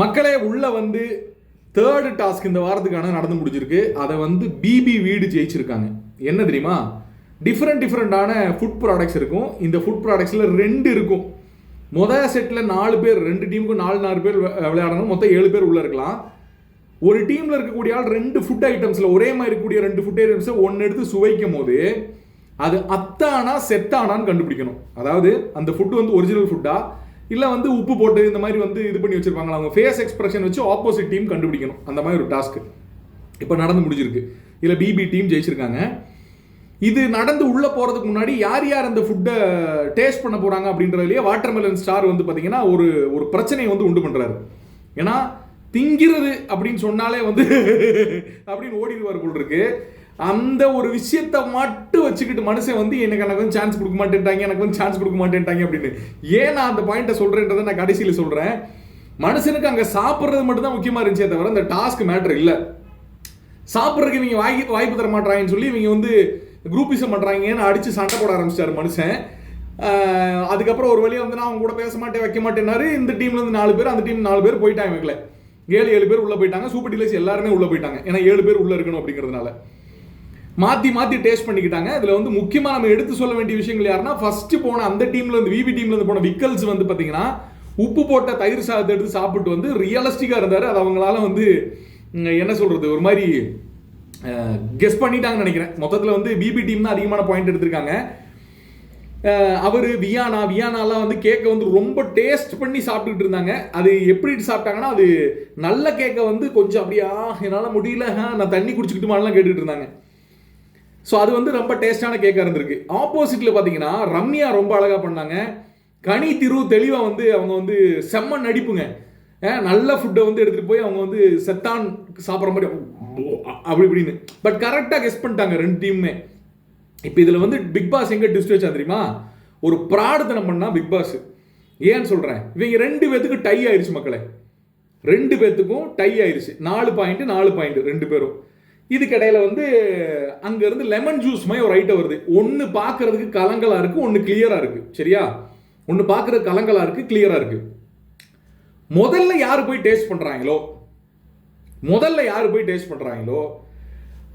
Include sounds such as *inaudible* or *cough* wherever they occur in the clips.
மக்களே உள்ளே வந்து தேர்டு டாஸ்க் இந்த வாரத்துக்கான நடந்து முடிஞ்சிருக்கு. அதை வந்து பிபி வீடு ஜெயிச்சிருக்காங்க. என்ன தெரியுமா? டிஃப்ரெண்ட் டிஃப்ரெண்ட்டான ஃபுட் ப்ராடக்ட்ஸ் இருக்கும். இந்த ஃபுட் ப்ராடக்ட்ஸில் ரெண்டு இருக்கும். மொதல் செட்டில் நாலு பேர் ரெண்டு டீமுக்கும் நாலு நாலு பேர் விளையாடணும். மொத்தம் ஏழு பேர் உள்ளே இருக்கலாம். ஒரு டீமில் இருக்கக்கூடிய ஆள் ரெண்டு ஃபுட் ஐட்டம்ஸில் ஒரே மாதிரி இருக்கக்கூடிய ரெண்டு ஃபுட் ஐட்டம்ஸை ஒன்று எடுத்து சுவைக்கும் போது அது அத்தானா செத்தானான்னு கண்டுபிடிக்கணும். அதாவது அந்த ஃபுட்டு வந்து ஒரிஜினல் ஃபுட்டாக இல்லை வந்து உப்பு போட்டு இந்த மாதிரி வந்து இது பண்ணி வச்சுருப்பாங்களா? அவங்க ஃபேஸ் எக்ஸ்பிரஷன் வச்சு ஆப்போசிட் டீம் கண்டுபிடிக்கணும். அந்த மாதிரி ஒரு டாஸ்க் இப்போ நடந்து முடிஞ்சிருக்கு. இதில் பிபி டீம் ஜெயிச்சிருக்காங்க. இது நடந்து உள்ளே போகிறதுக்கு முன்னாடி யார் யார் அந்த ஃபுட்டை டேஸ்ட் பண்ண போகிறாங்க அப்படின்றதுலயே வாட்டர்மெலன் ஸ்டார் வந்து பார்த்தீங்கன்னா ஒரு ஒரு பிரச்சனையை வந்து உண்டு பண்ணுறாரு ஏன்னா திங்கிறது அப்படின்னு சொன்னாலே வந்து *laughs* அப்படின்னு ஓடிடுவார் போல் இருக்குது அந்த ஒரு விஷயத்தை மட்டும் வச்சுக்கிட்டு மனுஷன் வந்து எனக்கு எனக்கு வந்து சான்ஸ் கொடுக்க மாட்டேன்ட்டாங்க எனக்கு வந்து சான்ஸ் கொடுக்க மாட்டேன்ட்டாங்க அப்படின்னு. ஏன் நான் அந்த பாயிண்ட்டை சொல்கிறேன்றதை நான் கடைசியில் சொல்கிறேன் மனுஷனுக்கு அங்கே சாப்பிட்றது மட்டும் தான் இருந்துச்சே தவிர அந்த டாஸ்க் மேட்டர் இல்லை. சாப்பிட்றதுக்கு இவங்க வாய் வாய்ப்பு தர மாட்டாங்கன்னு சொல்லி இவங்க வந்து குரூப்பிசம் பண்ணுறாங்கன்னு அடித்து சண்டை போட ஆரம்பிச்சிட்டாரு மனுஷன். அதுக்கப்புறம் ஒரு வழியாக வந்து நான் அவங்க கூட பேச மாட்டேன் வைக்க மாட்டேன்னாரு. இந்த டீம்லேருந்து நாலு பேர் அந்த டீம் நாலு பேர் போயிட்டாங்க வைக்கல ஏழு ஏழு பேர் உள்ளே போயிட்டாங்க. சூப்பர் டீலர்ஸ் எல்லாருமே உள்ளே போயிட்டாங்க. ஏன்னா ஏழு பேர் உள்ளே இருக்கணும் அப்படிங்கிறதுனால. மாற்றி மாற்றி டேஸ்ட் பண்ணிக்கிட்டாங்க. இதில் வந்து முக்கியமாக நம்ம எடுத்து சொல்ல வேண்டிய விஷயங்கள் யாருன்னா ஃபஸ்ட்டு போன அந்த டீம்லேருந்து விபி டீம்ல இருந்து போன விக்கல்ஸ் வந்து பார்த்தீங்கன்னா உப்பு போட்ட தயிர் சாதத்தை எடுத்து சாப்பிட்டு வந்து ரியலிஸ்டிக்காக இருந்தார். அது அவங்களால வந்து என்ன சொல்கிறது ஒரு மாதிரி கெஸ் பண்ணிட்டாங்கன்னு நினைக்கிறேன். மொத்தத்தில் வந்து பிபி டீம் தான் அதிகமான பாயிண்ட் எடுத்திருக்காங்க. அவர் வியானா வியானாலாம் வந்து கேக்கை வந்து ரொம்ப டேஸ்ட் பண்ணி சாப்பிட்டுக்கிட்டு இருந்தாங்க. அது எப்படி சாப்பிட்டாங்கன்னா அது நல்ல கேக்கை வந்து கொஞ்சம் அப்படியா என்னால் முடியல நான் தண்ணி குடிச்சுக்கிட்டுமாலாம் கேட்டுட்டு இருந்தாங்க. ஸோ அது வந்து ரொம்ப டேஸ்டான கேக்காக இருந்திருக்கு. ஆப்போசிட்டில் பார்த்தீங்கன்னா ரம்யா ரொம்ப அழகாக பண்ணாங்க. கனி திரு தெளிவாக வந்து அவங்க வந்து செம்ம நடிப்புங்க. நல்ல ஃபுட்டை வந்து எடுத்துகிட்டு போய் அவங்க வந்து செத்தான் சாப்பிட்ற மாதிரி அப்படி இப்படின்னு. பட் கரெக்டாக கெஸ் பண்ணிட்டாங்க ரெண்டு டீமுமே இப்போ இதில் வந்து பிக் பாஸ் எங்கே டிஸ்ட் வச்சா தெரியுமா? ஒரு பிரார்த்தனம் பண்ணால் பிக் பாஸ் ஏன்னு சொல்கிறேன் இவங்க ரெண்டு பேத்துக்கு டை ஆயிடுச்சு மக்களே. ரெண்டு பேத்துக்கும் டை ஆயிடுச்சு நாலு பாயிண்ட் நாலு பாயிண்ட் ரெண்டு பேரும். இதுக்கிடையில வந்து அங்கேருந்து லெமன் ஜூஸ் மாதிரி ஒரு ஐட்டம் வருது. ஒன்று பார்க்கறதுக்கு கலங்கலாக இருக்குது ஒன்று கிளியராக இருக்குது சரியா? ஒன்று பார்க்குறது கலங்கலாக இருக்குது கிளியராக இருக்கு. முதல்ல யார் போய் டேஸ்ட் பண்ணுறாங்களோ முதல்ல யார் போய் டேஸ்ட் பண்ணுறாங்களோ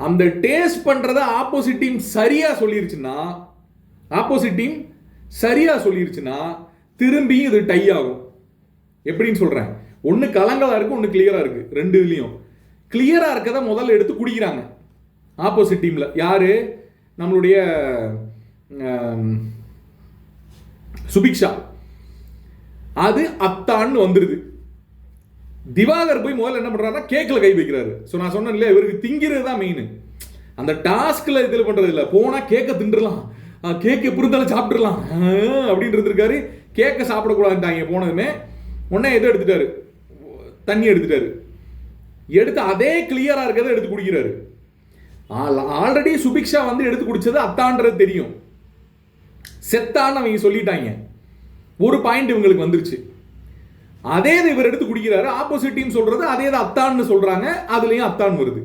அந்த டேஸ்ட் பண்ணுறத ஆப்போசிட் டீம் சரியாக சொல்லிருச்சுன்னா ஆப்போசிட் டீம் சரியாக சொல்லிருச்சுன்னா திரும்பியும் இது டை ஆகும். எப்படின்னு சொல்கிறேன் ஒன்று கலங்கலாக இருக்கு ஒன்று கிளியராக இருக்குது ரெண்டு இதுலேயும் கிளியராக இருக்கதை முதல்ல எடுத்து குடிக்கிறாங்க. ஆப்போசிட் டீமில் யார்? நம்மளுடைய சுபிக்ஷா அது அத்தான்னு வந்துடுது திவாகர் போய் முதல்ல என்ன பண்ணுறாருன்னா கேக்கில் கை வைக்கிறாரு. ஸோ நான் சொன்னேன் இல்லையா இவருக்கு திங்கிறது தான் மெயின் அந்த டாஸ்கில் இதில் பண்ணுறது இல்லை. போனால் கேக்கை தின்றுலாம். கேக் எப்படி இருந்தாலும் சாப்பிட்றலாம் அப்படின்னு இருந்திருக்காரு. கேக்கை சாப்பிடக்கூடாதுட்டாங்க போனதுமே. உடனே எதை எடுத்துட்டாரு. தண்ணி எடுத்துட்டாரு. எடுத்து அதே கிளியராக இருக்கிறத எடுத்து குடிக்கிறாரு. ஆல்ரெடி சுபிக்ஷா வந்து எடுத்து குடிச்சது அத்தான்றது தெரியும். செத்தான்னு அவங்க சொல்லிட்டாங்க. ஒரு பாயிண்ட் இவங்களுக்கு வந்துருச்சு. அதே இதை இவர் எடுத்து குடிக்கிறாரு. ஆப்போசிட் டீம் சொல்றது அதே தான் அத்தான்னு சொல்றாங்க. அதுலயும் அத்தான் வருது.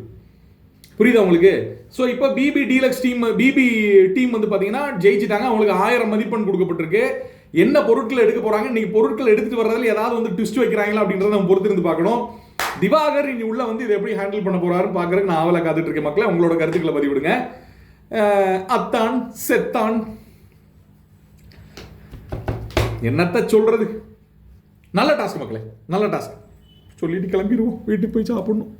புரியுதா உங்களுக்கு? ஸோ இப்போ BB deluxe team BB team வந்து பார்த்தீங்கன்னா ஜெயிச்சிட்டாங்க. அவங்களுக்கு ஆயிரம் மதிப்பெண் கொடுக்கப்பட்டிருக்கு. என்ன பொருட்கள் எடுக்க போறாங்க? இன்னைக்கு பொருட்கள் எடுத்துட்டு வர்றதுல ஏதாவது வந்து ட்விஸ்ட் வைக்கிறாங்களா அப்படின்றத நம்ம பொறுத்து இருந்து பார்க்கணும். திவாகர் இனி உள்ள வந்து இதை எப்படி ஹேண்டில் பண்ண போறாருன்னு பார்க்கறதுக்கு நான் அவளை காத்துட்டு இருக்கேன் மக்களே உங்களோட கருத்துக்களை பதிவிடுங்க. அத்தான் செத்தான். என்னத்த சொல்றது? நல்ல டாஸ்க் மக்களே நல்ல டாஸ்க் சொல்லிட்டு கிளம்பிடுவோம். வீட்டுக்கு போய் சாப்பிடணும்.